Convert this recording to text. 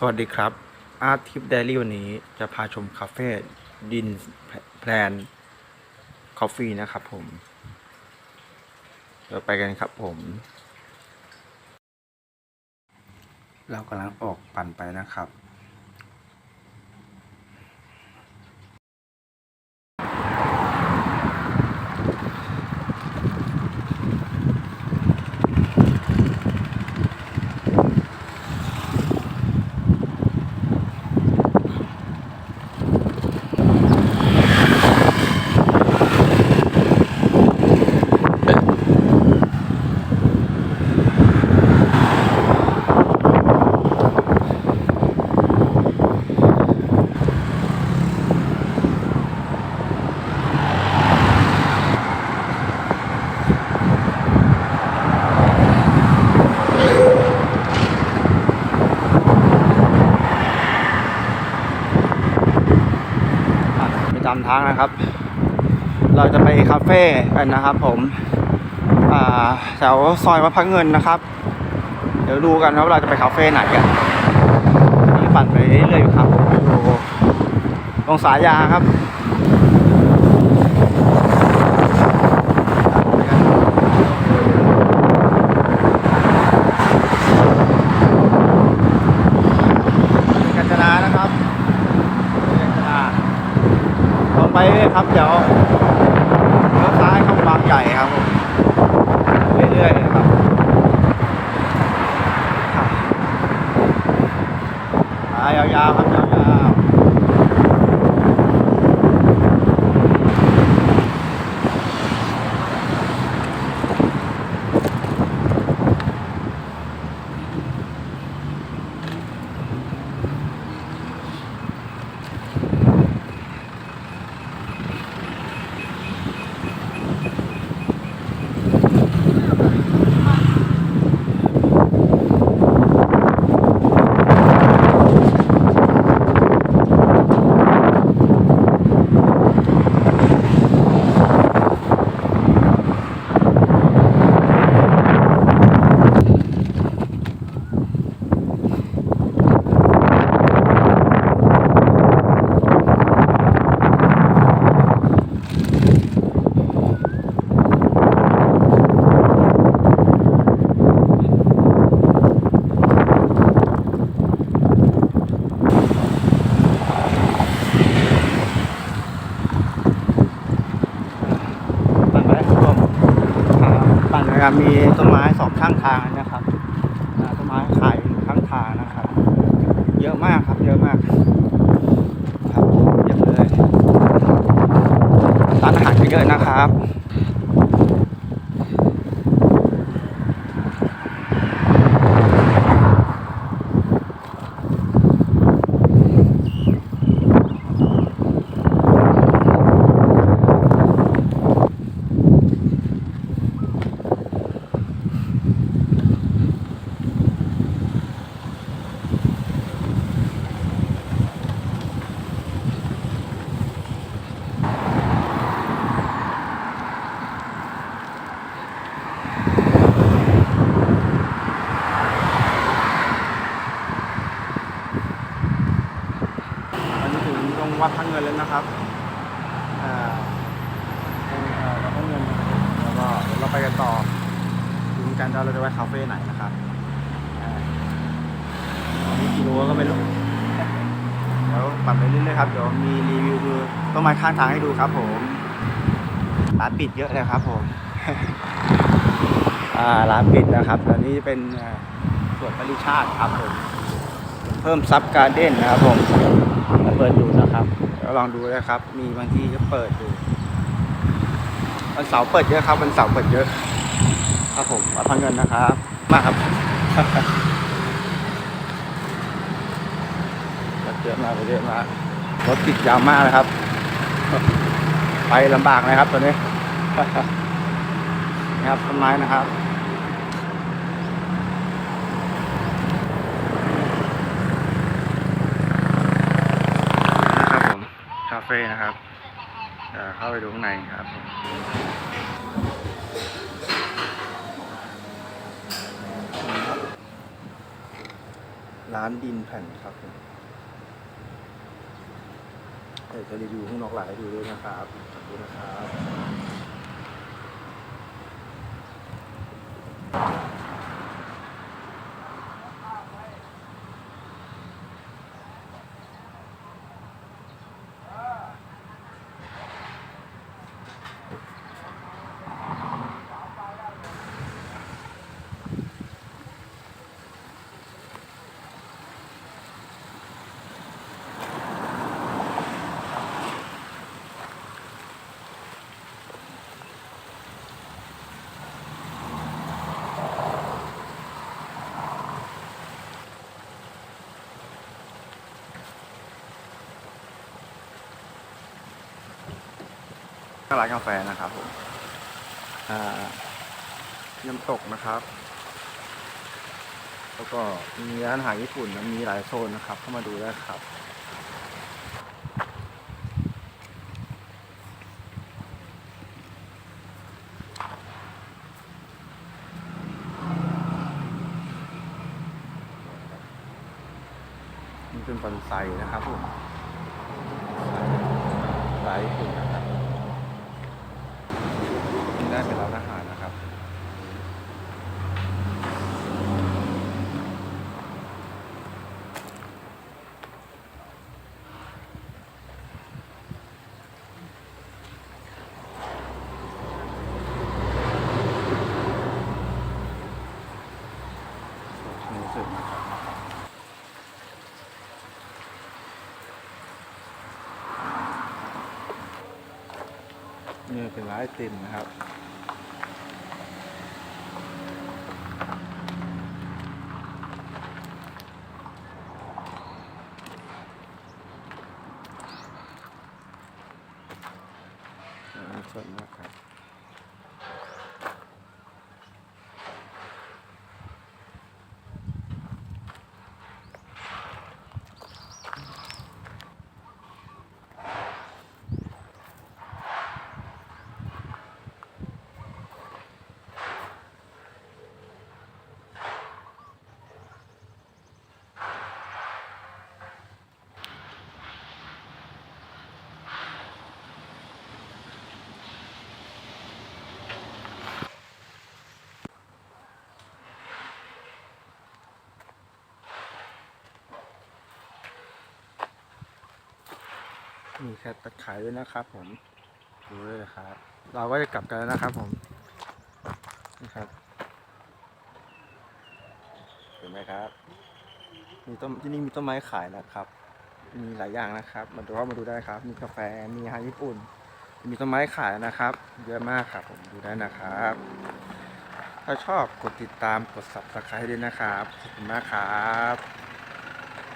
สวัสดีครับ อาร์ทิปเดลี่วันนี้จะพาชมคาเฟ่ดินแพลนคอฟฟี่นะครับผม เราไปกันครับผม เรากำลังออกปั่นไปนะครับ ไป ตามทางนะครับ เราจะไปคาเฟ่กันนะครับผมแถวซอยวัดพระเงินนะครับ เดี๋ยวดูกันว่าเราจะไปคาเฟ่ไหนกันนี่ปั่นไปเรื่อยๆอยู่ครับอยู่ตรงสายยาครับ กาญจนานะครับกาญจนาลง ไปครับเดี๋ยวเลี้ยวซ้ายเข้าบางใหญ่ครับผมเรื่อยๆเลยครับขายาวๆครับยาวๆปั่นไปครับผมอ่าปั่ นะครับ มีต้นไม้สองข้างทางนะครับต้นไม้ขายข้างทางนะครับ เยอะมากครับ เยอะมากครับเยอะเลยร้านอาหารเยอะนะครับ อันนี้ถึงตรงวัดพระเงินแล้วนะครับ อ่าตรงเอ่อวัดพระเงินแล้วก็เดี๋ยวเราไปกัน ต่อดูกันว่าเราจะไปคาเฟ่ไหนนะครับอันนี้กิโลก็ไม่รู้เดี๋ยวปั่นไปเรื่อยๆครับเดี๋ยวมีรีวิวคือต้นไม้ข้างทางให้ดูครับผมร้านปิดเยอะเลยครับผมร้านปิดนะครับตอนนี้เป็นสวนปริชาติครับผมเพิ่มซับการ์เด้นนะครับผมเปิดอยู่นะครับเดี๋ยวลองดูนะครับ มีบางที่ก็เปิดอยู่วันเสาร์เปิดเยอะครับวันเสาร์เปิดเยอะ ครับผมวัดพระเงินนะครับ มาครับรถเยอะมากรถเยอะมากรถติดยาวมากนะครับ ไปลำบากนะครับตอนนี้นะครับต้นไม้นะครับนะครับผมคาเฟ่นะครับเข้าไปดูข้างในครับผม ร้านดินแผ่นครับผมเดี๋ยวจะรีวิวข้างนอกหลายให้ดูด้วยนะครับขอบคุณนะครับ ก็ร้านกาแฟนะครับผมอ่าน้ำตกนะครับ แล้วก็มีร้านอาหารญี่ปุ่นนะมีหลายโซนนะครับ เข้ามาดูได้ครับนี่เป็นบอนไซนะครับผมไซญี่ปุ่นนะครับนี่ได้เป็นร้านอาหารนะครับ นี่สุดนะครับนี่เป็นร้านไอติมนะครับอ่าสวยมากครับ มีแค่ตะไคร้ด้วยนะครับ ผมดูด้วยนะครับ เราก็จะกลับกันแล้วนะครับ ผมนี่ครับเห็นไหมครับ มีต้นที่นี่มีต้นไม้ขายนะครับ มีหลายอย่างนะครับ มาดูว่ามาดูได้ครับ มีกาแฟมีอาหารญี่ปุ่น มีต้นไม้ขายนะครับ เยอะมากครับผมดูได้นะครับ ถ้าชอบกดติดตามกด subscribe ด้วยนะครับขอบคุณมากครับ